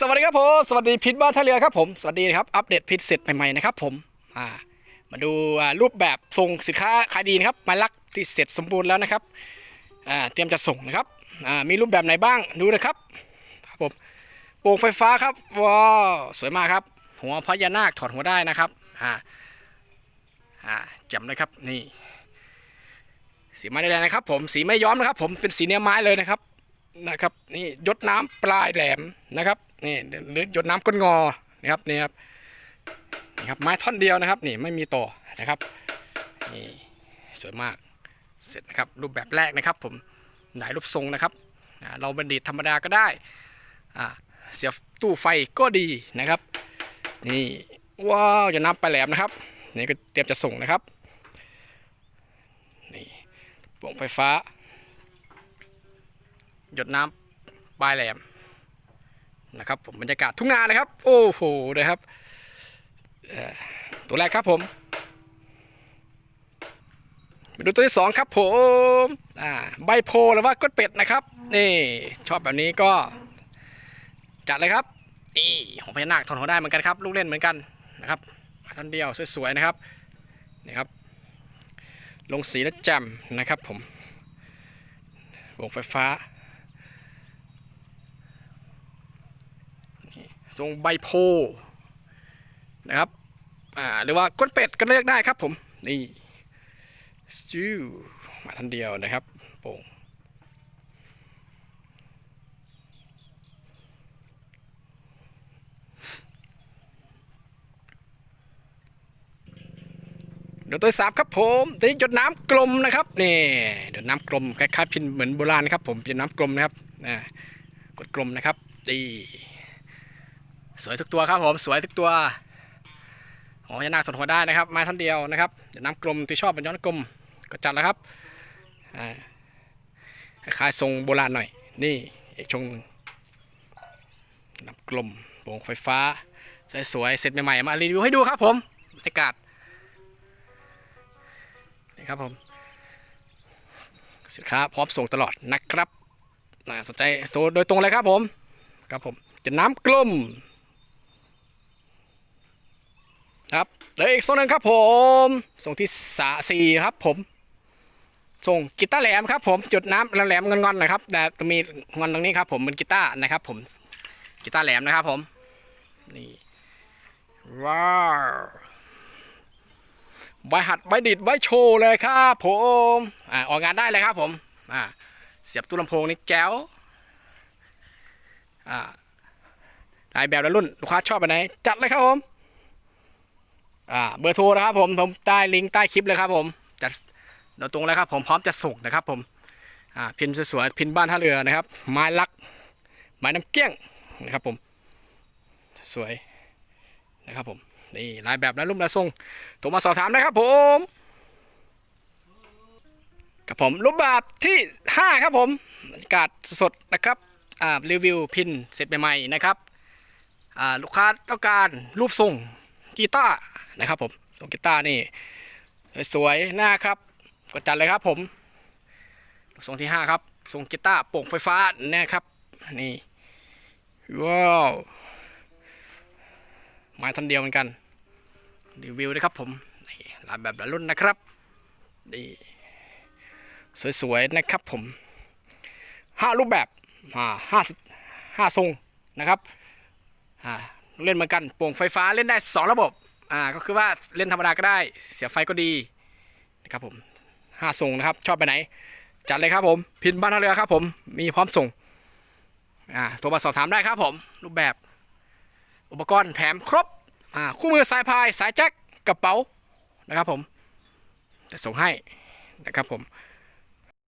สวัสดีครับผมสวัสดีพิษบ้านท่าเรือครับผมสวัสดีครับอัปเดตพิษเสร็จใหม่ๆนะครับผมอ่ามาดูรูปแบบส่งสินค้าขายดีนะครับไม้ลักที่เสร็จสมบูรณ์แล้วนะครับอ่าเตรียมจัดส่งนะครับอ่ามีรูปแบบไหนบ้างดูนะครับครับผมโป่งไฟฟ้าครับว้าวสวยมากครับ หัวพญานาคถอดหัวได้นะครับอ่าอ่าจ่มเลยครับนี่ สีไม้แดงนะครับ ผมสีไม่ย้อมนะครับ ผมเป็นสีเนื้อไม้เลยนะครับนะครับ นี่ยดน้ำปลายแหลมนะครับ นี่หรือหยดน้ำก้นงอนะครับนี่ครับนี่ครับไม้ท่อนเดียวนะครับ นี่ไม่มีต่อนะครับนี่สวยมากเสร็จนะครับรูปแบบแรกนะครับผมหลายรูปทรงนะครับเราบันดิตธรรมดาก็ได้เสียบตู้ไฟก็ดีนะครับ นี่ว้าวจะน้ำปลายแหลมนะครับนี่ก็เตรียมจะส่งนะครับนี่โป่งไฟฟ้า หยดน้ำปลายแหลม นะครับผมบรรยากาศทุ่งนานะครับ โอ้โหนะครับตัวแรกครับผมมาดูตัวที่สองครับผมอ่าใบโพหรือว่าก้นเป็ดนะครับ นี่ชอบแบบนี้ก็ จัดเลยครับนี่ของพญานาคถอนหัวได้เหมือนกันครับ ลูกเล่นเหมือนกันนะครับท่านเดียวสวยๆนะครับนี่ครับ ลงสีและแจ่มนะครับผมวงไฟฟ้า ทรงใบโพนะครับอ่าหรือว่าก้นเป็ดก็เลือกได้ครับผม นี่จิวมาทันเดียวนะครับโป่งเดี๋ยวตัวสามครับผมตัวนี้หยดน้ำกลมนะครับนี่หยดน้ำกลมคล้ายๆพินเหมือนโบราณนะครับผมเป็นน้ำกลมนะครับอ่ากดกลมนะครับดี สวยทุกตัวครับผมสวยทุกตัวโอ้ยนาคสนหัวได้นะครับไม้ท่อนเดียวนะครับเดี๋ยวน้ำกลมที่ชอบเป็นย้อนกลมก็จัดแล้วครับคล้ายทรงโบราณหน่อย นี่อีกชงหนึ่งน้ำกลมโป่งไฟฟ้า สวยๆเสร็จใหม่ๆมารีวิวให้ดูครับผมบรรยากาศนี่ครับผมสินค้าพร้อมส่งตลอดนะครับสนใจโทรโดยตรงเลยครับผมครับผมจะน้ำกลม ครับแล้วอีกโซนหนึ่งครับผมส่งที่สาสี่ครับผมส่งกีตาร์แหลมครับ ผมจุดน้ำแหลมๆงอนๆหนะครับ แต่จะมีงอนตรงนี้ครับผมเป็นกีตาร์นะครับ ผมกีตาร์แหลมนะครับ ผมนี่ว้าวใบหัดใบดิดใบโชว์เลยครับผมอ่าออกงานได้เลยครับ ผมอ่าเสียบตู้ลำโพงนี่แจ๋วอ่าหลายแบบและรุ่นลูกค้าชอบแบบไหนจัดเลยครับผม อ่าเบอร์โทรนะครับผมผมใต้ลิงก์ใต้คลิปเลยครับผมจัดเดี๋ยวตรงเลยครับ ผมพร้อมจะส่งนะครับ ผมอ่าพินสวยๆพินบ้านท่าเรือนะครับ ไม้ลัก ไม้น้ำเกี้ยงนะครับ ผม สวยนะครับ ผมนี่ลายแบบและรุ่นและทรงโทรมาสอบถามนะครับ ผมกับผมรูปแบบที่ห้าครับผมบรรยากาศสดนะครับอ่ารีวิวพินเสร็จใหม่ๆนะครับอ่าลูกค้าต้องการรูปทรงกีตาร์ นะครับผมทรงกีตาร์นี่สวยๆนะครับก็จัดเลยครับผมรูปทรงที่ 5 ครับทรงกีตาร์โป่งไฟฟ้านะครับนี่ว้าวไมาทันเดียวเหมือนกันรีวิวนะครับผมลายแบบลายรุ่นนะครับนี่สวยๆนะครับผมห้ารูปแบบอ่าห้าห้าทรงนะครับอ่าเล่นเหมือนกันโป่งไฟฟ้าเล่นได้2ระบบ อ่าก็คือว่าเล่นธรรมดาก็ได้ เสียไฟก็ดีนะครับผมห้าส่งนะครับ ชอบไปไหน จัดเลยครับผมพินบ้านท่าเรือครับ ผมมีพร้อมส่งอ่าโทรมาสอบถามได้ครับผมรูปแบบ อุปกรณ์แถมครบอ่าคู่มือสายพายสายแจ็คกระเป๋านะครับผมจะส่งให้นะครับผม